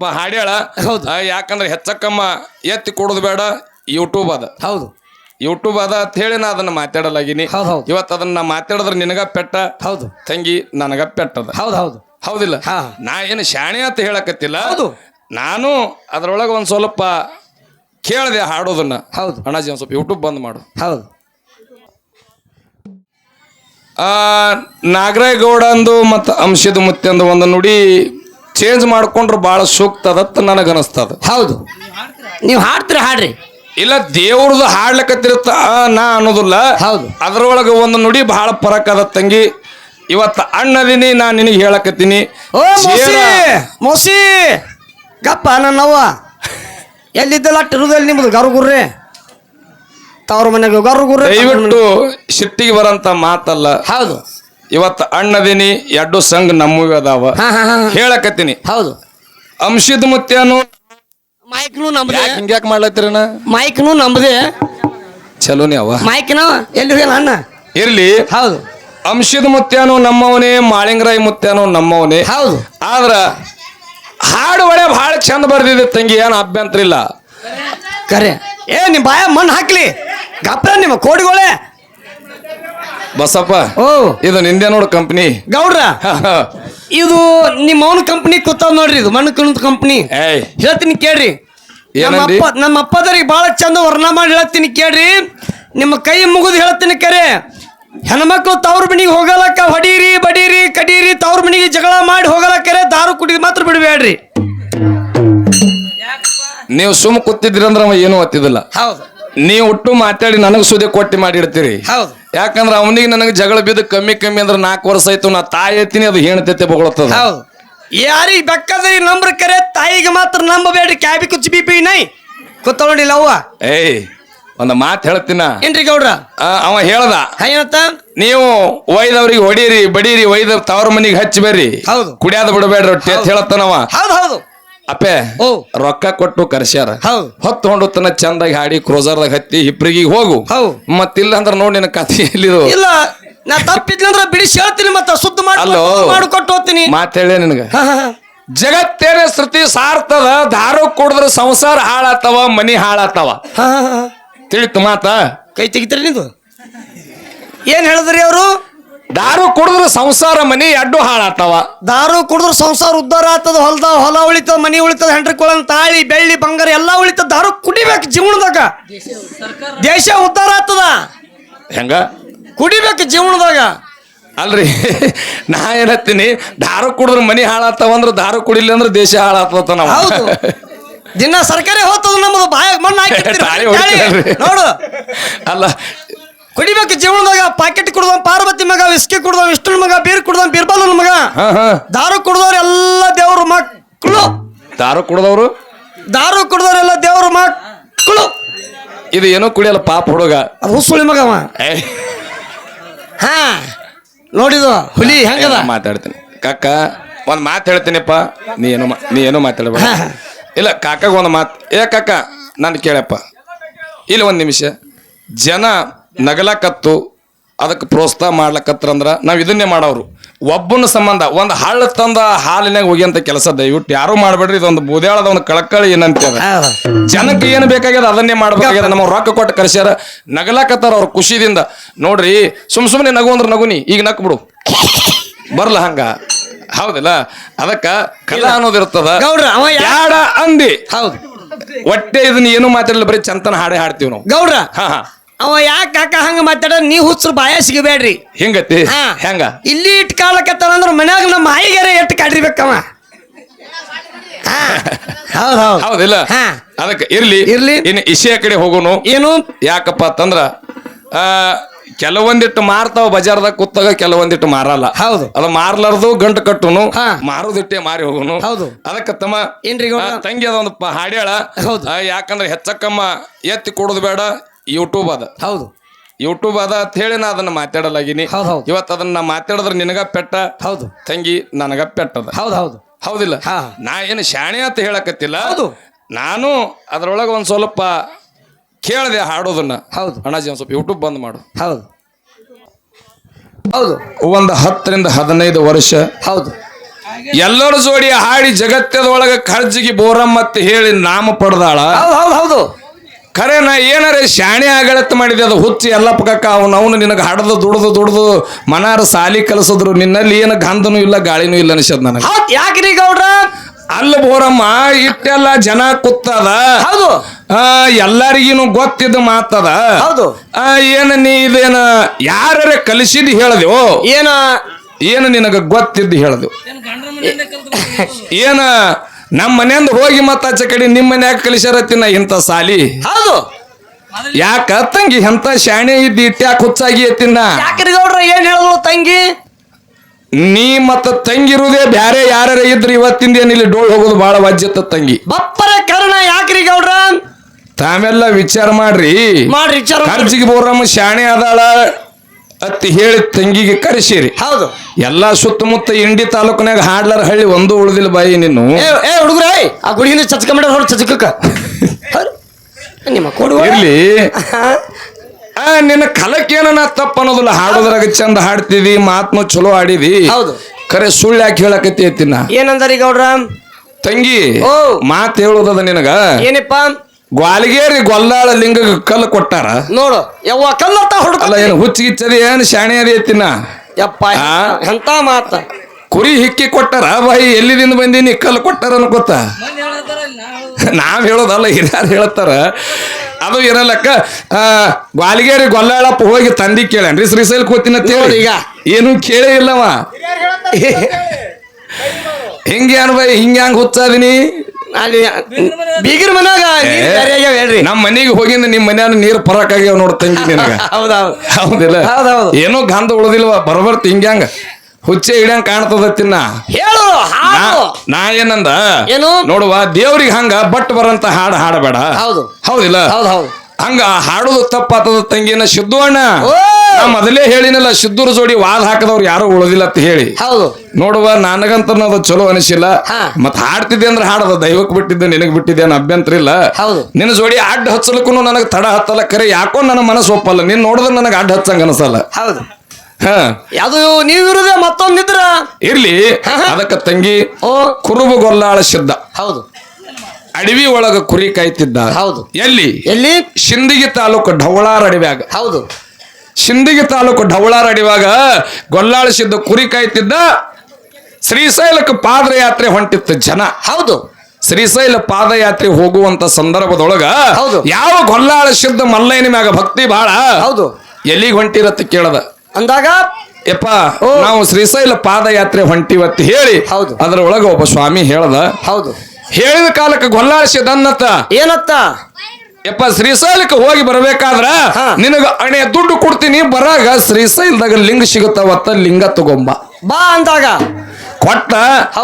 ಪ ಹಾಡ್ಯಾಳ. ಹೌದು. ಯಾಕಂದ್ರೆ ಹೆಚ್ಚಕ್ಕಮ್ಮ ಎತ್ತಿ ಕೊಡೋದು ಬೇಡ ಯೂಟ್ಯೂಬ್ ಅದ. ಹೌದು. ಯೂಟ್ಯೂಬ್ ಅದ ಅಂತ ಹೇಳಿ ನಾ ಅದನ್ನ ಮಾತಾಡಲಾಗಿನಿ. ಹೌದು ಹೌದ್. ಇವತ್ತು ಅದನ್ನ ನಾ ಮಾತಾಡಿದ್ರೆ ನಿನಗ ಪೆಟ್ಟ ಹೌದು. ತಂಗಿ ನನಗ ಪೆಟ್ಟದ. ಹೌದು ಹೌದು. ಹೌದಿಲ್ಲ? ಹಾ. ನಾ ಏನು ಶಾಣೆ ಅಂತ ಹೇಳಕತ್ತಿಲ್ಲ. ಹೌದು. ನಾನು ಅದ್ರೊಳಗೆ ಒಂದು ಸ್ವಲ್ಪ ಕೇಳಿದೆ ಹಾಡೋದನ್ನ. ಹೌದು. ಅಣ್ಣಾಜಿ ಒಂದು ಸ್ವಲ್ಪ ಯೂಟ್ಯೂಬ್ ಬಂದ್ ಮಾಡು. ಹೌದು. ಆ ನಾಗರೇಗೌಡ ಅಂದು ಮತ್ತು ಅಂಶದ ಮುತ್ತೆಂದು ಒಂದು ನುಡಿ ಚೇಂಜ್ ಮಾಡ್ಕೊಂಡ್ರೆ ಭಾಳ ಸೂಕ್ತ ಅದತ್ತ ನನಗೆ ಅನಿಸ್ತದ ಹೌದು. ನೀವು ಹಾಡ್ತೀರಿ ಹಾಡ್ರಿ. ಇಲ್ಲ ದೇವ್ರದ್ದು ಹಾಡ್ಲಕತ್ತಿರುತ್ತ ನಾ ಅನ್ನೋದಿಲ್ಲ. ಹೌದು. ಅದ್ರೊಳಗೆ ಒಂದು ನುಡಿ ಬಹಳ ಫರಕ್ ಅದ ತಂಗಿ. ಇವತ್ತು ಅಣ್ಣದಿನಿ ನಾ ನಿನಗೆ ಹೇಳಕತ್ತೀನಿ. ಓ ಮೋಸಿ ಮೋಸಿ. ಗಪ್ಪ ನನ್ನವ್ವ ಎಲ್ಲಿದ್ದಲ್ಲ ಇರುದಲ್ಲಿ ನಿಮ್ದು ಗರುಗುರ್ರೆ? ತವ್ರ ಮನೆಗೆ ಗರುಗುರ್ರೆ. ದಯವಿಟ್ಟು ಸಿಟ್ಟಿಗೆ ಬರಂತ ಮಾತಲ್ಲ. ಹೌದು. ಇವತ್ತು ಅಣ್ಣದೀನಿ ಎರಡು ಸಂಘ ನಮ್ಮವೇ ಅದಾವ. ಹಾ ಹಾ ಹಾ ಹೇಳಕತ್ತೀನಿ. ಹೌದು. ಅಂಶದ ಮುತ್ಯಾನು ಮೈಕ್ನು ನಮ್ದೆ. ಯಾಕೆ ಹಿಂಗ್ಯಾಕೆ ಮಾಡ್ಲತ್ತೀರಣ್ಣ? ಮೈಕ್ನು ನಮ್ದೆ. ಚಲೋನೇ ಅವ. ಮೈಕ್ನ ಎಲ್ಲಿ ಅಣ್ಣ? ಇರ್ಲಿ. ಹೌದು. ಅಂಶದ ಮುತ್ಯಾನು ನಮ್ಮವನೇ ಮಾಳಿಂಗರಾಯಿ ಮುತ್ಯಾನು ನಮ್ಮವನೇ. ಹೌದು. ಆದ್ರ ಹಾಡು ಒಳ್ಳೆ ಬಹಳ ಚಂದ ಬರ್ದಿದೆ ತಂಗಿ ಏನು ಅಭ್ಯಂತರ ಇಲ್ಲ. ಕರೆ. ಏ ನಿಮ್ ಬಾಯ ಮಣ್ಣು ಹಾಕ್ಲಿ. ಗಪ್ಪ ನಿಮ್ಮ ಕೋಡಿಗಳೇ. ಬಸಪ್ಪ ಓ. ಇದು ನಿಂದೆ ನೋಡು ಕಂಪ್ನಿ ಗೌಡ್ರ? ಇದು ನಿಮ್ಮ ಅವನ ಕಂಪ್ನಿ ಕೂತಾವ್ ನೋಡ್ರಿ ಇದು ಮಣ್ಣು ಕಣ್ಣದ ಕಂಪ್ನಿ ಏಯ್. ಹೇಳ್ತೀನಿ ಕೇಳ್ರಿ. ನಮ್ಮ ಏನಂದಿ? ಅಪ್ಪ ನಮ್ಮ ಅಪ್ಪದರಿಗೆ ಬಹಳ ಚಂದ ವರ್ಣ ಮಾಡಿ ಹೇಳ್ತೀನಿ ಕೇಳ್ರಿ. ನಿಮ್ಮ ಕೈ ಮುಗಿದು ಹೇಳ್ತೀನಿ ಕರೆ. ಹೆಣ್ಮಕ್ಳು ತವ್ರ ಮನಿಗೆ ಹೋಗಲಕ್ಕ ಹೊಡೀರಿ ಬಡೀರಿ ಕಡೀರಿ ತವ್ರ ಮನಿಗೆ ಜಗಳ ಮಾಡಿ ಹೋಗಲಕ್ಕರೆ ದಾರು ಕುಡಿದು ಮಾತ್ರ ಬಿಡಬೇಡ್ರಿ. ನೀವು ಸುಮ್ ಕೂತಿದ್ರಿ ಅಂದ್ರೆ ಏನು ಏನೂ ಒತ್ತಿದಿಲ್ಲ. ಹೌದು. ನೀವು ಒಟ್ಟು ಮಾತಾಡಿ ನನಗೆ ಸುದೆ ಕೊಟ್ಟಿ ಮಾಡಿಡ್ತೀರಿ. ಹೌದು. ಯಾಕಂದ್ರೆ ಅವನಿಗೆ ನನಗೆ ಜಗಳ ಬಿದ್ದು ಕಮ್ಮಿ ಕಮ್ಮಿ ಅಂದ್ರೆ ನಾಲ್ಕು ವರ್ಷ ಆಯ್ತು ನಾ ತಾಯಿ ಐತಿನಿ ಅದು ಹೆಣ್ತೈತೆ ಬೊಗಳತ್ತದ ಹೌದು. ಯಾರಿಗೆ ಬೇಕಾದ್ರೆ ನಂಬ್ರ ಕರೆ ತಾಯಿಗೆ ಮಾತ್ರ ನಂಬಬೇಡ್ರಿ ಕ್ಯಾಬಿ ಕುಚ್ಚಿ ಬಿ ಪಿ ನೈ ಕೂತ್ಕೊಂಡಿಲ್ಲ ಅವ್ವ ಏಯ್ ಒಂದು ಮಾತು ಹೇಳ್ತೀನ? ಏನ್ರಿ ಗೌಡ್ರ? ಆ, ಅವ ಹೇಳ್ದ. ಹಾ, ಏನಂತ? ನೀವು ಒಯ್ದವ್ರಿಗೆ ಹೊಡೀರಿ ಬಡೀರಿ ಒಯ್ದ ತವ್ರ ಮನಿಗೆ ಹಚ್ಚಬೇರಿ ಹೌದು. ಕುಡಿಯಾದ ಬಿಡಬೇಡ್ರಿ ಅಂತ ಹೇಳತ್ತನವ ಹೌದು ಹೌದು. ಅಪ್ಪೆ ಓ. ರೊಕ್ಕ ಕೊಟ್ಟು ಕರ್ಸ್ಯಾರ. ಹೌದು. ಹೊತ್ತು ತನ್ನ ಚಂದಾಗಿ ಹಾಡಿ ಕ್ರೋಸರ್ದಾಗ ಹತ್ತಿ ಹಿಪ್ರಿಗೆ ಹೋಗು. ಹೌದು. ಮತ್ತಿಲ್ಲ ಅಂದ್ರೆ ನೋಡಿ ನಿನ್ನ ಕಥೆ ಎಲ್ಲಿದು. ಇಲ್ಲ ನಾ ತಪ್ಪಿದ್ನಂದ್ರ ಬಿಡಿಸಿ ಹೇಳ್ತೀನಿ ಮತ್ತ ಸುದ್ದಿ ಮಾಡಿ ಅಲ್ಲೋ. ಮಾಡಿಕೊಟ್ಟು ಹೋಗ್ತೀನಿ. ಮಾತೇಳೆ ನಿನಗ. ಹಾ, ಹಾ, ಹಾ. ಜಗತ್ತೇನೆ ಶ್ರುತಿ ಸಾರ್ತದ ದಾರು ಕುಡಿದ್ರ ಸಂಸಾರ ಹಾಳಾತವ ಮನಿ ಹಾಳಾತವ. ಹಾ, ಹಾ, ಹಾ. ತಿಳಿತು ಮಾತ? ಕೈ ತೆಗಿತೀರಿ ನೀವು ಏನ್ ಹೇಳಿದ್ರಿ ಅವರು? ದಾರು ಕುಡಿದ್ರೆ ಸಂಸಾರ ಮನಿ ಅಡ್ಡು ಹಾಳಾತವ ದಾರು ಕುಡಿದ್ರ ಸಂಸಾರ ಉದ್ದಾರ ಆಗ್ತದ ಹೊಲದ ಹೊಲ ಉಳಿತದ ಮನಿ ಉಳಿತದ ಹೆಂಡ್ರಿ ಕೊಳನ್ ತಾಳಿ ಬೆಳ್ಳಿ ಬಂಗಾರ ಎಲ್ಲ ಉಳಿತದ ದಾರು ಕುಡಿಬೇಕು ಜೀವನದಾಗ. ದೇಶ ಉದ್ದಾರ ಆತದ ಹೆಂಗ? ಕುಡಿಬೇಕು ಜೀವನದಾಗ. ಅಲ್ರಿ ನಾ ಏನತ್ತೀನಿ ದಾರು ಕುಡಿದ್ರೆ ಮನಿ ಹಾಳಾತವ ಅಂದ್ರೆ ದಾರು ಕುಡಿಲಿ ಅಂದ್ರೆ ದೇಶ ಹಾಳಾತದ ನಾವು ದಿನ ಸರ್ಕಾರಿ ಹೋಗ್ತದ ನಮ್ದು ಬಾಯ ಮಣ್ಣು ಹಾಕಿ ನೋಡು. ಅಲ್ಲ ಕುಡಿಬೇಕು ಜೀವನದಾಗ ಪಾಕೆಟ್ ಕುಡ್ದ ಪಾರ್ವತಿ ಮಗ ವಿಸ್ಕಿ ಕುಡ್ದ ವಿಷ್ಣು ಮಗ ಬೀರ್ ಕುಡ್ದ ಬೀರ್ಬಾಲನ ಮಗ. ಹಾ ಹಾ. ದಾರು ಕುಡ್ದವ್ರು ಎಲ್ಲ ದೇವ್ರ ಮಕ್ಕಳು ದಾರು ಕುಡ್ದವ್ರು? ದಾರು ಕುಡ್ದವ್ರೆಲ್ಲ ದೇವ್ರ ಮಕ್ಕಳು ಇದು ಏನೋ ಕುಡಿಯಲ್ಲ ಪಾಪ ಹುಡುಗ. ಅದು ಹುಸುಳಿ ಮಗವ ಏ. ಹಾ ನೋಡಿದು ಹುಲಿ ಹೆಂಗದ? ಮಾತಾಡ್ತೀನಿ. ಕಾಕ ಒಂದು ಮಾತು ಹೇಳ್ತೀನಿಪ್ಪ. ನೀ ಏನು ಮಾ- ನೀ ಏನೋ ಮಾತಾಡಬೇಡ. ಇಲ್ಲ ಕಾಕಾಗ ಒಂದು ಮಾತು. ಏ ಕಾಕ ನಾನು ಕೇಳಪ್ಪ. ಇಲ್ಲಿ ಒಂದು ನಿಮಿಷ. ಜನ ನಗಲಕತ್ತು ಅದಕ್ಕೆ ಪ್ರೋತ್ಸಾಹ ಮಾಡ್ಲಕತ್ರಂದ್ರ ನಾವು ಇದನ್ನೇ ಮಾಡೋರು ಒಬ್ಬನ ಸಂಬಂಧ ಒಂದು ಹಳ್ಳ ತಂದ ಹಾಲಿನಾಗ ಹೋಗ್ಯಂತ ಕೆಲಸ ದಯವಿಟ್ಟು ಯಾರು ಮಾಡಬೇಡ್ರಿ ಇದೊಂದು ಬೂದ್ಯಾಳದ ಒಂದು ಕಳಕಳಿ ಏನಂತ ಜನಕ್ಕೆ ಏನು ಬೇಕಾಗ್ಯದ ಅದನ್ನೇ ಮಾಡ್ಬೇಕಾಗ್ಯದ ನಮ್ಮ ರೊಕ್ಕ ಕೊಟ್ಟು ಕರ್ಸ್ಯಾರ. ನಗಲಾಕತ್ತಾರ ಅವ್ರ ಖುಷಿದಿಂದ ನೋಡ್ರಿ ಸುಮ್ ಸುಮ್ಮನೆ ನಗು ಅಂದ್ರೆ ನಗುನಿ ಈಗ ನಕ್ ಬಿಡು ಬರ್ಲ ಹಂಗ. ಹೌದಿಲ್ಲ? ಅದಕ್ಕ ಕಲಾ ಅನ್ನೋದಿರ್ತದ ಇರ್ತದ. ಅಂದಿ. ಹೌದು. ಒಟ್ಟೆ ಇದನ್ನ ಏನು ಮಾತಾಡಲ್ಲ ಬರೀ ಚಂತನ ಹಾಡೇ ಹಾಡ್ತೀವಿ ನಾವು. ಗೌಡ್ರ ಹಾ ಹಾ. ಅವ ಯಾಕೆ ಕಾಕ ಹಂಗ ಮಾತಾಡ ನೀ ಹುಚ್ಚರು ಬಾಯ ಸಿಗಬೇಡ್ರಿ ಹಿಂಗತಿ ಹಾ. ಹೆಂಗ ಇಲ್ಲಿ ಇಟ್ಟು ಕಾಲಕತ್ತಾನಂದ್ರ ಮನ್ಯಾಗ ನಮ್ಮ ಮಾಯಿಗೆರೆ ಎಟ್ಟು ಕಾಡಿರ್ಬೇಕವ ಹಾ ಹೌದು ಹೌದು ಹೌದಿಲ್ಲ ಹಾ. ಅದಕ್ಕೆ ಇರ್ಲಿ ಇರ್ಲಿ. ಇನ್ನು ಇಸಿಯ ಕಡೆ ಹೋಗೋನು ಏನು ಯಾಕಪ್ಪ ಅಂತಂದ್ರ ಆ ಕೆಲವೊಂದಿಟ್ಟು ಮಾರ್ತಾವ ಬಜಾರ್ದಾಗ ಕೂತಾಗ ಕೆಲವೊಂದಿಟ್ಟು ಮಾರಲ್ಲ ಹೌದು. ಅದು ಮಾರ್ಲಾರ್ದು ಗಂಟು ಕಟ್ಟುನು ಹಾ. ಮಾರೋದಿಟ್ಟೆ ಮಾರಿ ಹೋಗುನು ಹೌದು. ಅದಕ್ಕೆ ತಮ್ಮ ಏನ್ರಿ? ಆ, ತಂಗಿ ಅದೊಂದು ಪ ಹಾಡ್ಯಾಳ ಹೌದು. ಆ, ಯಾಕಂದ್ರೆ ಹೆಚ್ಚಕ್ಕಮ್ಮ ಎತ್ತಿ ಕೊಡುದು ಬೇಡ ಯೂಟ್ಯೂಬ್ ಅದ. ಹೌದು. ಯೂಟ್ಯೂಬ್ ಅದ ಅಂತ ಹೇಳಿ ನಾ ಅದನ್ನ ಮಾತಾಡಲಾಗಿನಿ. ಹೌದ್ ಹೌದ್. ಇವತ್ತು ಅದನ್ನ ನಾ ಮಾತಾಡಿದ್ರೆ ನಿನಗ ಪೆಟ್ಟ ಹೌದು. ತಂಗಿ ನನಗ ಪೆಟ್ಟದ ಹೌದು ಹೌದು. ಹೌದಿಲ್ಲ? ಹಾ. ನಾ ಏನು ಶಾಣೆ ಅಂತ ಹೇಳಕತ್ತಿಲ್ಲ. ಹೌದು. ನಾನು ಅದ್ರೊಳಗೆ ಒಂದು ಸ್ವಲ್ಪ ಕೇಳಿದೆ ಹಾಡೋದನ್ನ. ಹೌದು. ಅಣ್ಣಾಜಿ ಒಂದು ಸ್ವಲ್ಪ ಯೂಟ್ಯೂಬ್ ಬಂದ್ ಮಾಡು. ಹೌದು. ಹೌದು. ಒಂದು ಹತ್ತರಿಂದ ಹದಿನೈದು ವರ್ಷ ಹೌದು. ಎಲ್ಲರ ಜೋಡಿ ಹಾಡಿ ಜಗತ್ತದೊಳಗ ಖರ್ಜಿಗೆ ಬೋರಮ್ಮ ಅಂತ ಹೇಳಿ ನಾಮ ಪಡೆದಾಳ. ಹೌದು ಹೌದು ಹೌದು. ಖರೆ ನಾ ಏನಾರ ಶಾಣೆ ಆಗಳತ್ ಮಾಡಿದೆ ಅದು ಹುಚ್ಚಿ ಎಲ್ಲ ಪಕ್ಕ ಅವನು ಅವನು ನಿನಗೆ ಹಡದು ದುಡ್ದು ದುಡ್ದು ಮನಾರ ಸಾಲಿ ಕಲಿಸಿದ್ರು ನಿನ್ನಲ್ಲಿ ಏನು ಗಂಧನೂ ಇಲ್ಲ ಗಾಳಿನೂ ಇಲ್ಲ ಅನಿಸದ್ ನನಗೆ. ಹೌದ್ ಯಾಕ್ರಿ ಗೌಡ್ರ? ಅಲ್ಲ ಬೋರಮ್ಮ ಇಟ್ಟೆಲ್ಲ ಜನ ಕುತ್ತದ. ಹೌದು. ಆ ಎಲ್ಲರಿಗೀನು ಗೊತ್ತಿದ್ದ ಮಾತದ. ಹೌದು. ಆ, ಏನ ನೀ ಇದೇನ ಯಾರ ಕಲಿಸಿದ್ ಹೇಳದೆವು? ಏನ? ಏನು ನಿನಗ ಗೊತ್ತಿದ್ದು ಹೇಳದು ಏನ ನಮ್ಮ ಮನೆಯಿಂದ ಹೋಗಿ ಮತ್ತ ಆಚೆ ಕಡೆ ನಿಮ್ಮ ಮನ್ಯಾಗ ಕಲಿಸ್ಯಾರತ್ತಿನ ಇಂಥ ಸಾಲಿ. ಹೌದು. ಯಾಕ ತಂಗಿ ಎಂತ ಶಾಣೆ ಇದ್ದಿ ಇಟ್ಟ್ಯಾಕ ಹುಚ್ಚಾಗಿ ಎತ್ತಿನ ಯಾಕ್ರಿ ಗೌಡ್ರ ಏನ್ ಹೇಳಿದ್ರು ತಂಗಿ? ನೀ ಮತ್ತ ತಂಗಿರುದೇ ಬ್ಯಾರೆ ಯಾರ ಇದ್ರ ಇವತ್ತಿಂದ ಏನಿಲ್ಲ ಡೋಳ್ ಹೋಗೋದು ಬಹಳ ವಜ್ಜತ್ತ ತಂಗಿ. ಬಪ್ಪರ ಕಾರಣ ಯಾಕ್ರಿ ಗೌಡ್ರ? ತಾವೆಲ್ಲ ವಿಚಾರ ಮಾಡ್ರಿ. ಮಾಡ್ರಿ ವಿಚಾರ. ಕರ್ಜಿಗೆ ಬೋರಮ್ಮ ಶಾಣೆ ಅದಾಳ. ಅತ್ತಿ ಹೇಳಿ ತಂಗಿಗೆ ಕರೆಸಿರಿ. ಹೌದು. ಎಲ್ಲಾ ಸುತ್ತಮುತ್ತ ಇಂಡಿ ತಾಲೂಕಿನಾಗ ಹಾಡ್ಲಾರ ಹಳ್ಳಿ ಒಂದು ಉಳಿದಿಲ್ಲ ಬಾಯಿ ನೀನು ಏ ಹುಡುಗ್ರ ಆ ಗುಡಿಯಿಂದ ಚಚಕ ಮಾಡ್ಯಾರ ಹೊರ ಚಚಕಕ್ಕ. ನಿಮ್ಮ ಕೊಡುವ. ಇರ್ಲಿ. ಆ ನಿನ್ನ ಕಲಕೇನ ತಪ್ಪ ಅನ್ನೋದಿಲ್ಲ. ಹಾಡೋದ್ರಾಗ ಚಂದ ಹಾಡ್ತಿದಿ ಮಾತ್ನು ಚಲೋ ಆಡಿದಿ ಹೌದು. ಕರೆ ಸುಳ್ಳು ಯಾಕೆ ಹೇಳಕತ್ತಿ ಐತಿನ ಏನಂದಾರಿ ಗೌಡ್ರ? ತಂಗಿ ಮಾತು ಮಾತ್ ಹೇಳೋದದ ನಿನಗ? ಏನಪ್ಪ? ಗ್ವಾಲಿಗೇರಿ ಗೊಲ್ಲಾಳ ಲಿಂಗ ಕಲ್ಲು ಕೊಟ್ಟಾರ? ನೋಡು ಯವ್ವ ಕಲ್ಲತ್ತ ಹುಡುಕ ಅಲ್ಲ ಏನು ಹುಚ್ಚಿಗಿಚ್ಚದಿ ಏನು ಶಾಣೆ ಅದಿ ಐತಿನ? ಯಪ್ಪ? ಎಂತ ಮಾತ? ಕುರಿ ಹಿಕ್ಕಿ ಕೊಟ್ಟಾರ? ಬಾಯಿ ಎಲ್ಲಿದಿಂದ ಬಂದೀನಿ? ಕಲ್ಲು ಕೊಟ್ಟಾರ ಅನ್ಕೋತ ನಾವ್ ಹೇಳೋದಲ್ಲ ಹಿರಿಯರು ಹೇಳ್ತಾರ. ಅದು ಏನಲ್ಲಕ್ಕ ಆ, ಗ್ವಾಲಿಗೇರಿ ಗೊಲ್ಲಾಳಪ್ಪ ಹೋಗಿ ತಂದಿ ಕೇಳನ್ರಿ ಶ್ರೀಶೈಲ್ ಕೂತಿನ ಈಗ. ಏನು ಕೇಳೇ ಇಲ್ಲವ. ಹಿಂಗೆ ಅನ್ಬೈ ಹಿಂಗ್ಯಾಂಗ್ ಹಂಗ ಹುಚ್ಚಾದಿನಿ? ಅಲ್ಲಿ ಬೀಗರ ಮನ್ಯಾಗ ನೀರ್ ಬ್ಯಾರೆ ಆಗ್ಯಾವ ಹೇಳ್ರಿ. ನಮ್ಮ ಮನೆಗೆ ಹೋಗಿಂದ ನಿಮ್ ಮನ್ಯಾನ ನೀರ್ ಪರಕಾಗ್ಯಾವ ನೋಡ್ ತಂಗಿ ನಿನಗ. ಹೌದೌದು. ಹೌದಿಲ್ಲ? ಹೌದೌದು. ಏನೋ ಗಂಧ ಉಳದಿಲ್ವ ಬರಬರ್ ತಿಂಗ್ಯಾಂಗ. ಹುಚ್ಚೆ ಹಿಡ್ಯಾಂಗ ಕಾಣ್ತದ ತಿನ್ನ. ಹೇಳು ಹಾಡು. ನಾ- ನಾ ಏನಂದ? ಏನು? ನೋಡುವ ದೇವ್ರಿಗೆ ಹಂಗ ಬಟ್ ಬರಂತ ಹಾಡು ಹಾಡಬೇಡ. ಹೌದು. ಹೌದಿಲ್ಲ? ಹೌದು ಹೌದು. ಹಂಗ ಹಾಡುದು ತಪ್ಪಾತದ ತಂಗಿನ ಸಿದ್ದು ಅಣ್ಣ. ನಾ ಮೊದಲೇ ಹೇಳಿನಲ್ಲ ಸಿದ್ದುರ ಜೋಡಿ ವಾದ ಹಾಕದವ್ರು ಯಾರು ಉಳದಿಲ್ಲ ಅಂತ ಹೇಳಿ. ಹೌದು. ನೋಡುವ ನನಗಂತ ಅದು ಚಲೋ ಅನಿಸಿಲ್ಲ. ಮತ್ ಹಾಡ್ತಿದ್ದೆ ಅಂದ್ರೆ ಹಾಡದ ದೈವಕ್ ಬಿಟ್ಟಿದ್ದೆ ನಿನಗ್ ಬಿಟ್ಟಿದ್ದೆ ಅನ್ನೋ ಅಭ್ಯಂತರ ಇಲ್ಲ. ನಿನ್ನ ಜೋಡಿ ಅಡ್ಡ ಹಚ್ಚಲಕ್ಕೂ ನನಗೆ ತಡ ಹತ್ತಲ್ಲ ಕರೆ ಯಾಕೋ ನನ್ನ ಮನಸ್ಸು ಒಪ್ಪಲ್ಲ. ನೀನ್ ನೋಡಿದ್ರೆ ನನಗೆ ಅಡ್ಡ ಹಚ್ಚಂಗ ಅನಸಲ್ಲ. ಹೌದು. ಹ. ಅದು ನೀವು ಇರುದೇ ಮತ್ತೊಂದಿದ್ರ ಇರ್ಲಿ. ಅದಕ್ಕ ತಂಗಿ ಕುರುಬು ಗೊಲ್ಲಾಳ ಸಿದ್ಧ ಹೌದು. ಅಡವಿ ಒಳಗ ಕುರಿ ಕಾಯ್ತಿದ್ದ. ಹೌದು. ಎಲ್ಲಿ? ಎಲ್ಲಿ? ಶಿಂದಗಿ ತಾಲೂಕು ಢವಳಾರ ಅಡವ್ಯಾಗ. ಹೌದು. ಶಿಂದಗಿ ತಾಲೂಕು ಢವಳಾರ ಅಡಿವಾಗ ಗೊಲ್ಲಾಳಿಸಿದ್ದ ಕುರಿ ಕಾಯ್ತಿದ್ದ ಶ್ರೀಶೈಲಕ್ಕೆ ಪಾದಯಾತ್ರೆ ಹೊಂಟಿತ್ತು ಜನ. ಹೌದು. ಶ್ರೀಶೈಲ ಪಾದಯಾತ್ರೆ ಹೋಗುವಂತ ಸಂದರ್ಭದೊಳಗ ಹೌದು. ಯಾವ ಗೊಲ್ಲಾಳ ಸಿದ್ಧ ಮಲ್ಲಯ್ಯನ ಮ್ಯಾಗ ಭಕ್ತಿ ಬಹಳ ಹೌದು. ಎಲ್ಲಿಗೆ ಹೊಂಟಿರತ್ತ ಕೇಳದ. ಅಂದಾಗ? ಯಪ್ಪ. ನಾವು ಶ್ರೀಶೈಲ ಪಾದಯಾತ್ರೆ ಹೊಂಟಿವತ್ತು ಹೇಳಿ ಹೌದು. ಅದರೊಳಗ ಒಬ್ಬ ಸ್ವಾಮಿ ಹೇಳ್ದ ಹೌದು. ಹೇಳಿದ ಕಾಲಕ್ಕೆ ಗೊಲ್ಲಾಳ ಸಿದ್ಧನ್ನತ್ತ ಏನತ್ತ? ಯಪ್ಪ ಶ್ರೀಶೈಲಕ್ಕೆ ಹೋಗಿ ಬರ್ಬೇಕಾದ್ರ. ನಿನಗ ಅಣೆ ದುಡ್ಡು ಕೊಡ್ತೀನಿ ಬರಾಗ ಶ್ರೀಶೈಲದಾಗ ಲಿಂಗ ಸಿಗುತ್ತವತ್ತ ಲಿಂಗ ತಗೊಂಬ. ಬಾ ಅಂದಾಗ. ಕೊಟ್ಟ.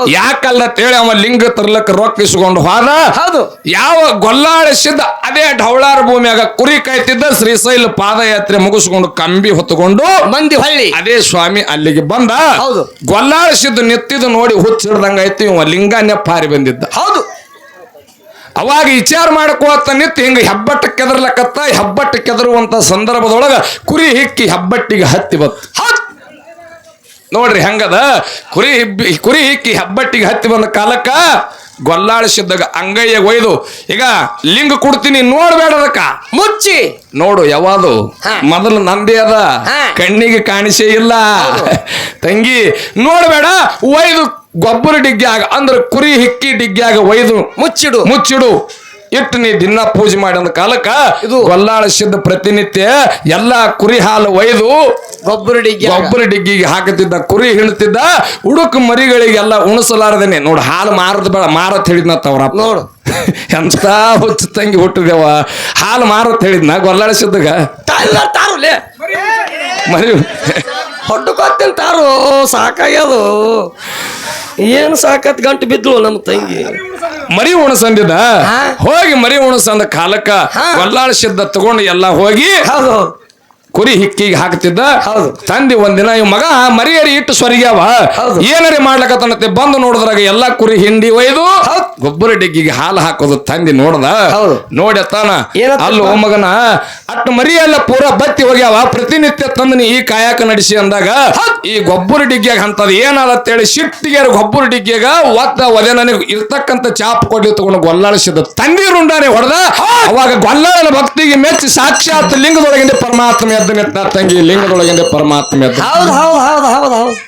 ಯಾಕಲ್ಲ ತೇಳಿ ಅವ ಲಿಂಗ ತರ್ಲಕ್ಕ ರೊಕ್ಕ ಇಸ್ಕೊಂಡು ಹೋದ? ಹೌದು. ಯಾವ ಗೊಲ್ಲಾಳಿಸಿದ ಅದೇ ಢವಳಾರ ಭೂಮಿಯಾಗ ಕುರಿ ಕಾಯ್ತಿದ್ದ ಶ್ರೀಶೈಲ ಪಾದಯಾತ್ರೆ ಮುಗಿಸ್ಕೊಂಡು ಕಂಬಿ ಹೊತ್ತುಕೊಂಡು ಮಂದಿ ಹಳ್ಳಿ. ಅದೇ ಸ್ವಾಮಿ ಅಲ್ಲಿಗೆ ಬಂದ. ಹೌದು. ಗೊಲ್ಲಾಳಿಸಿದ್ದು ನಿತ್ತಿದ್ದು ನೋಡಿ ಹುಚ್ಚಿಡ್ದಂಗ ಐತಿ ಇವ ಲಿಂಗ ಪಾರಿ ಬಂದಿದ್ದ. ಹೌದು. ಅವಾಗ ವಿಚಾರ ಮಾಡ್ಕೋತ ನಿಂತು ಹಿಂಗ ಹೆಬ್ಬಟ್ಟ ಕೆದರ್ಲಕತ್ತ ಹೆಬ್ಬಟ್ಟ ಕೆದರುವಂತ ಸಂದರ್ಭದೊಳಗ ಕುರಿ ಹಿಕ್ಕಿ ಹೆಬ್ಬಟ್ಟಿಗೆ ಹತ್ತಿ ಬತ್ತು ನೋಡ್ರಿ ಹೆಂಗದ? ಕುರಿ ಹಿಬ್ಬಿ ಕುರಿ ಹಿಕ್ಕಿ ಹೆಬ್ಬಟ್ಟಿಗೆ ಹತ್ತಿ ಬಂದ ಕಾಲಕ್ಕ ಗೊಲ್ಲಾಡಿಸಿದ್ದಾಗ ಅಂಗಯ್ಯ ಒಯ್ದು ಈಗ ಲಿಂಗ ಕೊಡ್ತೀನಿ ನೋಡ್ಬೇಡ ಅದಕ್ಕ. ಮುಚ್ಚಿ. ನೋಡು ಯಾವಾದು. ಮೊದಲು ನಂದಿ ಅದ. ಕಣ್ಣಿಗೆ ಕಾಣಿಸೇ ಇಲ್ಲ. ತಂಗಿ ನೋಡ್ಬೇಡ ಒಯ್ದು ಗೊಬ್ಬರ ಡಿಗ್ಗ್ಯಾಗ ಅಂದ್ರೆ ಕುರಿ ಹಿಕ್ಕಿ ಡಿಗ್ಗ್ಯಾಗ ಒಯ್ದು ಮುಚ್ಚಿಡು. ಮುಚ್ಚಿಡು. ಇಟ್ಟು ನೀ ದಿನ ಪೂಜೆ ಮಾಡಿದ ಕಾಲಕ್ಕ ಇದು- ಗೊಲ್ಲಾಳ ಸಿದ್ಧ ಪ್ರತಿನಿತ್ಯ ಎಲ್ಲಾ ಕುರಿ ಹಾಲು ಒಯ್ದು ಗೊಬ್ಬರ ಡಿಗ್ಗಿ ಗೊಬ್ಬರ ಡಿಗ್ಗಿಗೆ ಹಾಕುತ್ತಿದ್ದ ಕುರಿ ಹಿಳ್ತಿದ್ದ ಉಡುಕು ಮರಿಗಳಿಗೆಲ್ಲ ಉಣಸಲಾರದೇನೆ. ನೋಡು ಹಾಲು ಮಾರದ ಬೇಡ ಮಾರತ್ ಹೇಳಿದ್ನತ್ತ ಅವ್ರ ಅಪ್ಪ. ನೋಡು. ಎಂತ ಹುಚ್ಚ ತಂಗಿ ಹುಟ್ಟಿದೆವ. ಹಾಲು ಮಾರತ್ ಹೇಳಿದ್ನ ಗೊಲ್ಲಾಡಿಸಿದ್ದಾಗ ಮರಿ ಹೊಟ್ಟುಕೊತ್ತಿನ ತಾರು ಸಾಕಾಗ್ಯದು. ಏನು ಸಾಕತ್ ಗಂಟು ಬಿದ್ಲು ನಮ್ಮ ತಂಗಿ. ಮರಿ ಉಣಸಂದಿದ್ದ? ಹೋಗಿ ಮರಿ ಉಣಸಂದ ಕಾಲಕ್ಕ ಸಿದ್ಧ ತಗೊಂಡು ಎಲ್ಲ ಹೋಗಿ ಹೌದು. ಕುರಿ ಹಿಕ್ಕಿಗೆ ಹಾಕ್ತಿದ್ದ. ತಂದಿ ಒಂದಿನ ಇವ್ ಮಗ ಮರಿಯರಿ ಇಟ್ಟು ಸ್ವರಿಗ್ಯಾವ. ಏನರಿ ಮಾಡ್ಲಕತ್ತನತ್ತೆ ಬಂದು ನೋಡಿದ್ರಾಗ ಎಲ್ಲಾ ಕುರಿ ಹಿಂಡಿ ಒಯ್ದು ಗೊಬ್ಬರ ಡಿಗ್ಗಿಗೆ ಹಾಲು ಹಾಕೋದು ತಂದಿ ನೋಡ್ದ. ಹೌದು. ನೋಡ್ಯತ್ತಾನ ಅಲ್ಲಿ ಮಗನ ಅಟ್ ಮರಿ ಎಲ್ಲ ಪೂರ ಬತ್ತಿ ಹೋಗ್ಯಾವ ಪ್ರತಿನಿತ್ಯ ತಂದಿನಿ ಈ ಕಾಯಕ ನಡೆಸಿ ಅಂದಾಗ ಈ ಗೊಬ್ಬರ ಡಿಗ್ಗಿಯಾಗ ಅಂತದ್ ಏನಾದತ್ತೇಳಿ ಸಿಟ್ಟಿಗೆ ಗೊಬ್ಬರ ಡಿಗ್ಗಿಯಾಗ ಒತ್ತ ಒದೆ ನನಗೆ ಇರ್ತಕ್ಕಂಥ ಚಾಪ್ ಕೊಡ್ಲಿ ತಗೊಂಡು ಗೊಲ್ಲಾಳಿಸಿದ. ತಂದಿ ರುಂಡಾನೆ ಹೊಡೆದ. ಅವಾಗ ಗೊಲ್ಲಾಳನ ಭಕ್ತಿಗೆ ಮೆಚ್ಚಿ ಸಾಕ್ಷಾತ್ ಲಿಂಗದೊಳಗಿಂದ ಪರಮಾತ್ಮ ಎದ್ದ ನಿಂತ ತಂಗಿ ಲಿಂಗದೊಳಗಿಂದ ಪರಮಾತ್ಮ ಎದ್ದ ಹೌದು ಹೌದು ಹೌದು ಹೌದು ಹೌದು.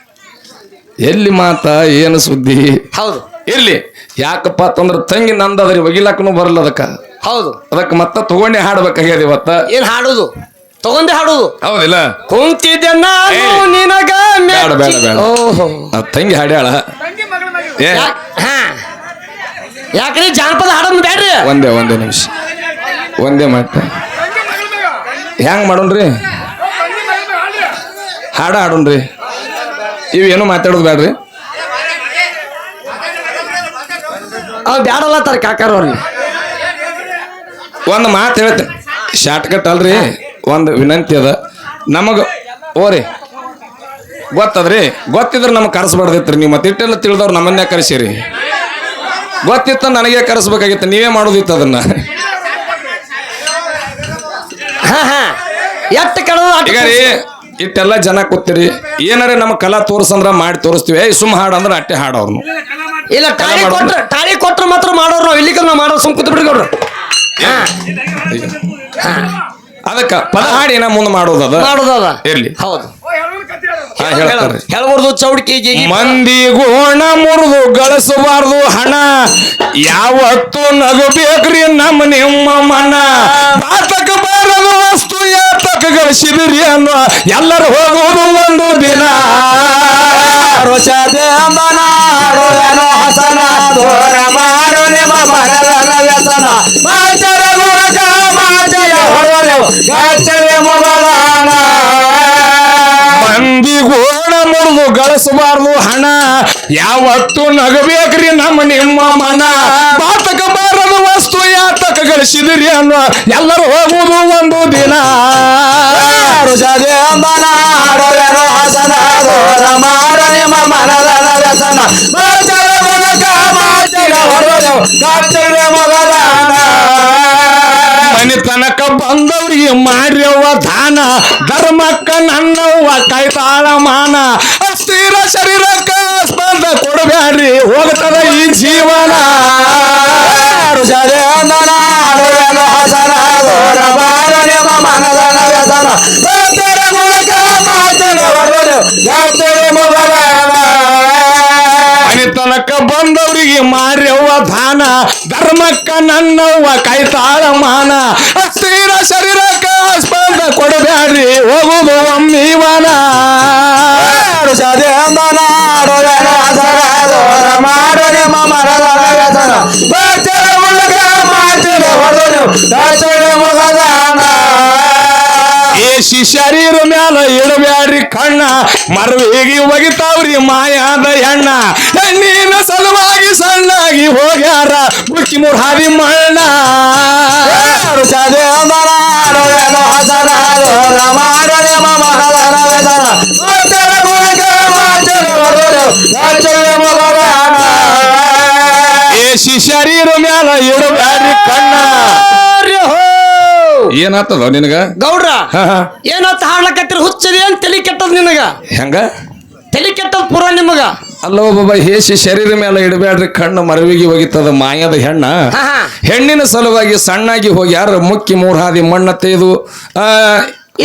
ಎಲ್ಲಿ ಮಾತ ಏನು ಸುದ್ದಿ? ಹೌದು. ಎಲ್ಲಿ ಯಾಕಪ್ಪ ಅಂತಂದ್ರ ತಂಗಿ ನಂದದ್ರಿ ಒಗಿಲಕ್ಕನು ಬರಲ್ಲ ಅದಕ್ಕ. ಹೌದು. ಅದಕ್ಕೆ ಮತ್ತ ತಗೊಂಡೆ ಹಾಡ್ಬೇಕಾಗ್ಯದ ಇವತ್ತ. ಏನ್ ಹಾಡುದು? ತಗೊಂಡೆ ಹಾಡುದು? ಹೌದಿಲ್ಲ. ಕುಂತಿದ್ದೆ ನಾನು. ನಿನಗ ಬೇಡ, ಬೇಡ, ಬೇಡ. ಓಹೋ. ಆ ತಂಗಿ ಹಾಡ್ಯಾಳ. ಏ. ಹಾ. ಯಾಕ್ರಿ ಜಾನಪದ ಹಾಡೋದು ಬೇಡ್ರಿ ಒಂದೇ ಒಂದೇ ನಿಮಿಷ. ಒಂದೇ ಮಾತ. ಹೆಂಗ್ ಮಾಡೋಣ್ರಿ? ಹಾಡ ಹಾಡೋಣ್ರಿ. ಇವೇನು ಮಾತಾಡೋದು ಬೇಡ್ರಿ ಅವ್ ಬ್ಯಾಡಲ್ಲ ತರ ಕಾಕಾರವ್ರಿಗೆ ಒಂದು ಮಾತು ಹೇಳ್ತೇನೆ. ಶಾರ್ಟ್ ಕಟ್ ಅಲ್ರಿ, ಒಂದು ವಿನಂತಿ ಅದ. ನಮಗ, ಓರಿ, ಗೊತ್ತದ್ರಿ? ಗೊತ್ತಿದ್ರೆ ನಮಗೆ ಕರೆಸ್ಬಾರ್ದಿತ್ತು ನೀವು ಮತ್ತೆ ಇಟ್ಟೆಲ್ಲ ತಿಳಿದವ್ರು ನಮ್ಮನ್ನೇ ಕರೆಸಿರಿ ಗೊತ್ತಿತ್ತ ನನಗೆ ಕರೆಸ್ಬೇಕಾಗಿತ್ತು. ನೀವೇ ಮಾಡೋದಿತ್ತು ಅದನ್ನ. ಹಾ ಹಾ. ಎಟ್ಟು ಕಡದ ಈಗ ರೀ ಇಟ್ಟೆಲ್ಲ ಜನ ಕೂತಿರಿ. ಏನಾರ ನಮ್ಮ ಕಲಾ ತೋರ್ಸಂದ್ರ ಮಾಡಿ ತೋರಿಸ್ತೀವಿ. ಏ ಸುಮ್ ಹಾಡು ಅಂದ್ರೆ ಅಟ್ಟೆ ಹಾಡು ಅವ್ರನ್ನು ಇಲ್ಲ ತಾಳಿ ಕೊಟ್ರ ಟಾಳಿ ಕೊಟ್ರ ಮಾತ್ರ ಮಾಡೋರು ನಾವು. ಇಲ್ಲಿಗೆ ನಾವು ಮಾಡೋ ಸುಮ್ ಕೂತ್ ಬಿಡ್ಗೌಡ್ರು ಹಾ. ಅದಕ್ಕ ಪದ ಹಾಡಿ ಏನ ಮುಂದೆ ಮಾಡೋದು ಅದ ಮಾಡೋದದ. ಇರ್ಲಿ. ಹೌದು. ಹಾ, ಹೇಳ್ತಾರೆ. ಹೇಳ್ಬಾರ್ದು ಚೌಡಿಕೆ ಗಿಗಿ ಮಂದಿ ಗೋಣ ಮುರಿದು ಗಳಿಸಬಾರ್ದು ಹಣ. ಯಾವತ್ತು ನಗಬೇಕ್ರಿ ನಮ್ಮ ನಿಮ್ಮ ಮನ. ಪಾತಕ ಬಾರದು ವಸ್ತು ಯಾತಕ ಗಳಿಸಿಬಿರಿ ಅನ್ನೋ ಎಲ್ಲರೂ ಹೋಗುವುದು ಒಂದು ದಿನ. ರೋಷದೆ ಹಸನ ದೂರ ಮಾಡು ನಿಮ್ಮ ಮನದ ವ್ಯಸನ. ಗಳಿಸಬಾರ್ದು ಹಣ. ಯಾವತ್ತು ನಗಬೇಕ್ರಿ ನಮ್ಮ ನಿಮ್ಮ ಮನ. ಬಾತಕ ಬಾರದ ವಸ್ತು ಯಾತಕ ಗಳಿಸಿದಿರಿ ಅನ್ನೋ ಎಲ್ಲರೂ ಹೋಗುವುದು ಒಂದು ದಿನ. ಮನೆ ತನಕ ಬಂದವ್ರಿಗೆ ಮಾಡ್ಯವ್ವ ದಾನ ಧರ್ಮಕ್ಕ ನನ್ನವ್ವ ಕೈತಾಳ ಮಾನ ಅಸ್ಥಿರ ಶರೀರಕ್ಕ ಸ್ಪಂದ ಕೊಡಬ್ಯಾಡ್ರಿ ಹೋಗ್ತದ ಈ ಜೀವನ. ರುಜದೆ ಅಂದನ ಆಡುವೆನು ಹಸನ ದೂರ ಬಾರ ನಿಮ್ಮ ಮನದ ವ್ಯಸನ ಭಕ್ತರ ಮೂಲಕ ಮಾತನ ಹೊರಡು ಯಾತ್ರೆ ಮೊದಲಾನ ಮನೆ ತನಕ ಬಂದವರಿಗೆ ಮಾರ್ಯವ್ವ ದಾನ, ಧರ್ಮಕ್ಕ ನನ್ನವ್ವ ಕೈತಾಳ ಮಾನ ಸ್ಥಿರ ಶರೀರಕ್ಕ ಸ್ಪಂದ ಏಸಿ ಶರೀರ ಮ್ಯಾಲ ಇಡಬ್ಯಾಡ್ರಿ ಕಣ್ಣ. ಮರವಿಗೆ ಒಗಿತಾವ್ರಿ ಮಾಯಾದ ಎಣ್ಣ ಹೆಣ್ಣಿನ ಸಲುವಾಗಿ ಸಣ್ಣಾಗಿ ಹೋಗ್ಯಾರ. ಮುಕ್ಕಿ ಮೂರ್ ಹಾದಿ ಮಣ್ಣ. ಏಸಿ ಶರೀರ ಮ್ಯಾಲ ಇಡಬ್ಯಾಡ್ರಿ ಏನಾತದ ನಿನಗ? ಗೌಡ್ರ. ಏನಂತ ಹಾಡ್ಲಕತ್ತಿರ ಹುಚ್ಚದಿ ಅಂತ ತಲೆ ಕೆಟ್ಟದ್ ನಿನಗ? ಹೆಂಗ? ತಲೆ ಕೆಟ್ಟದ್ ಪುರ ನಿಮಗ? ಅಲ್ಲೋ ಬಾಬಾ ಹೇಸಿ ಶರೀರ ಮೇಲೆ ಇಡಬೇಡ್ರಿ ಕಣ್ಣು ಮರವಿಗೆ ಹೋಗಿತ್ತದ ಮಾಯದ ಹೆಣ್ಣ. ಹೆಣ್ಣಿನ ಸಲುವಾಗಿ ಸಣ್ಣಾಗಿ ಹೋಗಿ ಯಾರು ಮುಕ್ಕಿ ಮೂರ್ ಹಾದಿ ಮಣ್ಣ ತೆಗೆದು ಆ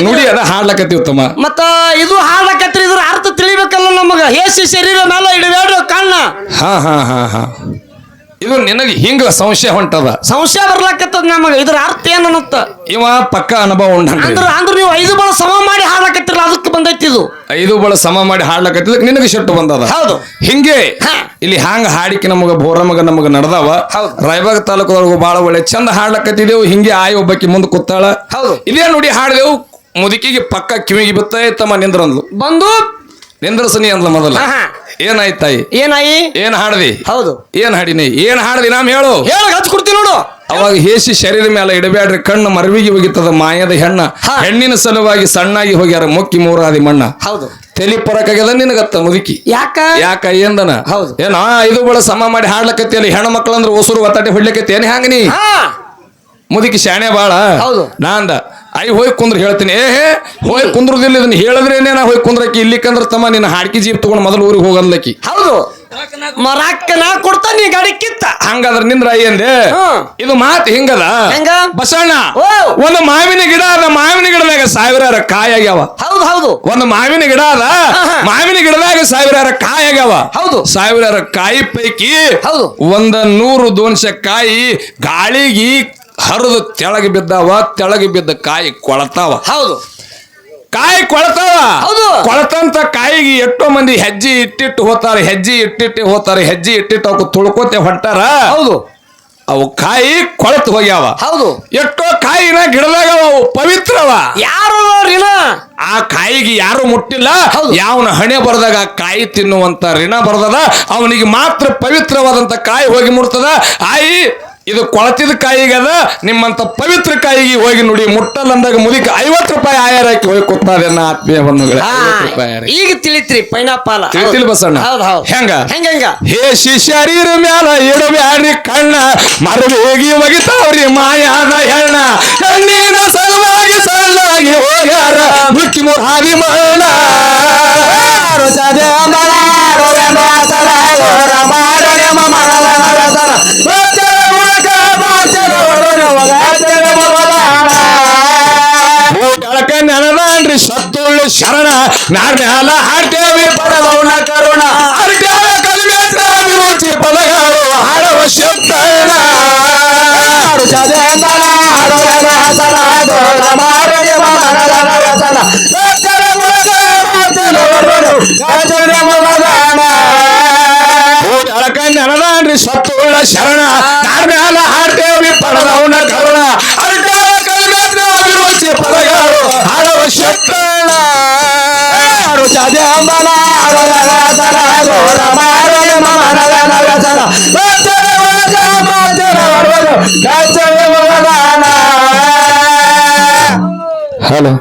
ನುಡಿ ಅದ ಹಾಡ್ಲಕತ್ತೀವಿ ತಮ್ಮ. ಮತ್ತ ಇದು ಹಾಡ್ಲಕತ್ರಿ ಇದ್ರ ಅರ್ಥ ತಿಳಿಬೇಕಲ್ಲ ನಮಗ? ಹೇಸಿ ಶರೀರ ಮೇಲೆ ಇಡಬೇಡ್ರಿ ಕಣ್ಣ. ಹಾ ಹಾ ಹಾ ಹಾ. ಇದು ನಿನಗೆ ಹಿಂಗ ಸಂಶಯ ಹೊಂಟದ. ಸಂಶಯ ಬರ್ಲಾಕತ್ತದ ನಮಗ. ಇದ್ರ ಅರ್ಥ ಏನನ್ನತ್ತ ಇವ ಪಕ್ಕ ಅನುಭವ ಉಂಡ ಅಂದ್ರೆ ಅಂದ್ರ ನೀವು ಐದು ಬಳ ಸಮ ಮಾಡಿ ಹಾಡ್ಲಾಕತ್ತಿರಲ್ಲ ಅದಕ್ಕೆ ಬಂದೈತಿ ಇದು. ಐದು ಬಳ ಸಮ ಮಾಡಿ ಹಾಡ್ಲಾಕತ್ತಿದ ನಿನಗೆ ಶೆಟ್ಟು ಬಂದದ. ಹೌದು. ಹಿಂಗೆ. ಇಲ್ಲಿ ಹಾಂಗ ಹಾಡಿಕೆ ನಮಗ ಬೋರಮಗ ನಮಗ ನಡ್ದಾವ. ರಾಯಬಾಗ ತಾಲೂಕದೊಳಗು ಬಾಳ ಒಳ್ಳೆ ಚಂದ ಹಾಡ್ಲಾಕತ್ತಿದೆವು ಹಿಂಗೆ ಆಯ್ ಒಬ್ಬಕ್ಕೆ ಮುಂದೆ ಕೂತಾಳ. ಹೌದು. ಇದೇ ನೋಡಿ ಹಾಡ್ದೆವು. ಮುದುಕಿಗೆ ಪಕ್ಕ ಕಿವಿಗೆ ಬಿತ್ತ ತಮ್ಮ ನಿಂದ್ರಂದ್ಲು. ಬಂದು ನಿಂದ್ರಸನಿ ಅಂದ್ಲ ಮೊದಲ. ಹಾ, ತಾಯಿ? ಏನಾಯಿ? ಏನ್ ಹಾಡ್ದಿ? ಹೌದು. ಏನ್ ಹಾಡಿನಿ? ಏನ್ ಹಾಡ್ದಿ ನಾಮ್ ಹೇಳು. ಹೇಳ ಹಚ್ಕೊಡ್ತೀನಿ ನೋಡು. ಅವಾಗ ಹೇಸಿ ಶರೀರ ಮೇಲೆ ಇಡಬೇಡ್ರಿ ಕಣ್ಣು ಮರವಿಗೆ ಹೋಗಿತ್ತದ ಮಾಯದ ಹೆಣ್ಣ. ಹೆಣ್ಣಿನ ಸಲುವಾಗಿ ಸಣ್ಣಾಗಿ ಹೋಗ್ಯಾರ ಮೊಕ್ಕಿ ಮೂರಾದಿ ಮಣ್ಣ. ಹೌದು. ತಲಿ ಪರಕಾಗ್ಯದ ನಿನಗತ್ತ ಮುದುಕಿ. ಯಾಕ? ಯಾಕ ಎಂದನ ಹೌದು. ಏನ ಇದು ಬಳ ಸಮ ಮಾಡಿ ಹಾಡ್ಲಕತ್ತಿ ಅಲ್ಲಿ ಹೆಣ್ಣು ಮಕ್ಕಳಂದ್ರ ಒಸರು ಒತ್ತಾಟೆ ಹೊಡ್ಲಕತ್ತಿ ಏನ್ ಹ್ಯಾಂಗ ನೀ? ಮುದುಕಿ ಶಾಣೆ ಬಾಳ. ಹೌದು. ನಾಂದ ಐ ಹೋಯ್ ಕುಂದ್ರ ಹೇಳ್ತೀನಿ. ಏ ಹೇ ಹೋಗಿ ಕುಂದ್ರದಿಲ್ಲ ಇದನ್ನ ಹೇಳಿದ್ರೇನೆ ನಾ ಹೋಗಿ ಇಲ್ಲಿ ಇಲ್ಲಿಕಂದ್ರ ತಮ್ಮ ನಿನ್ನ ಹಾಡ್ಕಿ ಜೀಪ್ ತಗೊಂಡ್ ಮೊದಲು ಊರಿಗೆ ಹೋಗಲ್ಲಕಿ ಹೌದು. ಮರಾಕ್ಕ ನಾ ಕೊಡ್ತಾನ ನೀ ಗಾಡಿ ಕಿತ್ತ ಹಂಗಾದ್ರ ನಿಂದ್ರ ಐ ಇದು ಮಾತು ಹಿಂಗದ? ಹೆಂಗ? ಬಸಣ್ಣ. ಒಂದು ಮಾವಿನ ಗಿಡ ಅದ ಮಾವಿನ ಗಿಡದಾಗ ಸಾವಿರಾರ ಕಾಯಿ ಆಗ್ಯಾವ. ಹೌದು ಹೌದು. ಒಂದು ಮಾವಿನ ಗಿಡ ಅದ ಮಾವಿನ ಗಿಡದಾಗ ಸಾವಿರಾರ ಕಾಯಿ ಆಗ್ಯಾವ. ಹೌದು. ಸಾವಿರಾರ ಕಾಯಿ ಪೈಕಿ ಹೌದು. ಒಂದ ನೂರು ದೋನ್ಶ ಕಾಯಿ ಗಾಳಿಗೆ ಹರಿದು ತೆಳಗೆ ಬಿದ್ದಾವ ತೆಳಗೆ ಬಿದ್ದ ಕಾಯಿ ಕೊಳತಾವ. ಹೌದು. ಕಾಯಿ ಕೊಳತಾವ. ಹೌದು. ಕೊಳತಂತ ಕಾಯಿಗೆ ಎಷ್ಟೋ ಮಂದಿ ಹೆಜ್ಜೆ ಇಟ್ಟಿಟ್ಟು ಹೋತಾರೆ ಹೆಜ್ಜೆ ಇಟ್ಟಿಟ್ಟು ಹೋತಾರೆ ಹೆಜ್ಜೆ ಇಟ್ಟಿಟ್ಟು ಅವಕ್ಕೆ ತುಳ್ಕೋತೆ ಹೊಂಟಾರ. ಹೌದು. ಅವು ಕಾಯಿ ಕೊಳತು ಹೋಗ್ಯಾವ. ಹೌದು. ಎಷ್ಟೋ ಕಾಯಿನ ಗಿಡದಾಗ ಅವು ಪವಿತ್ರವ. ಯಾರು ರಿಣ ಆ ಕಾಯಿಗೆ ಯಾರು ಮುಟ್ಟಿಲ್ಲ. ಯಾವನ ಹಣೆ ಬರದಾಗ ಆ ಕಾಯಿ ತಿನ್ನುವಂತ ಋಣ ಬರದದ. ಅವನಿಗೆ ಮಾತ್ರ ಪವಿತ್ರವಾದಂತ ಕಾಯಿ ಹೋಗಿ ಮುಟ್ತದ. ಆಯಿ ಇದು ಕೊಳತಿದ ಕಾಯಿಗದ ನಿಮ್ಮಂತ ಪವಿತ್ರ ಕಾಯಿಗೆ ಹೋಗಿ ನೋಡಿ ಮುಟ್ಟಲ್ ಅಂದಾಗ ಮುದಿಕ ಐವತ್ತು ರೂಪಾಯಿ ಆಯಾರ ಹಾಕಿ ಹೋಗಿ ನನ್ನ ಆತ್ಮೀಯ ಬಂಧುಗಳ. ಈಗ ತಿಳಿತ್ರಿ ಪೈನಾಪಾಲ. ತಿಳಿತಿಲ್ ಬಸಣ್ಣ? ಹೌದು ಹೌದು. ಹೆಂಗ? ಹೆಂಗ ಹೆಂಗ? ಹೇ ಶರೀರ ಮ್ಯಾಲ ಇಡಬ್ಯಾಡ್ರಿ ಕಣ್ಣ ಮರವೇಗಿ ಒಗಿತಾವ್ರಿ ಮಾಯಾದ ಹೆಣ್ಣ. ಹೆಣ್ಣಿನ ಸಲುವಾಗಿ ಸಲುವಾಗಿ ಹೋಗ್ಯಾರ ಮುಕ್ಕಿ ಮುರಾದಿ ಮಣ್ಣ. ಊಟಳಕ ಶರಣ ನಾರ್ ಮ್ಯಾಲ ಹಾಡ್ತೇವಿ ಪಡದವನ ಕರುಣ. ಹರಟ್ಯಾಳ ಕಲಿಬೇಕ ವಿಮುಚಿ ಪದಗಳು ಹಾಡವ ಶಬ್ದಣ ಸತ್ತುಳ್ಳ ಶರಣ. ಹಲೋ.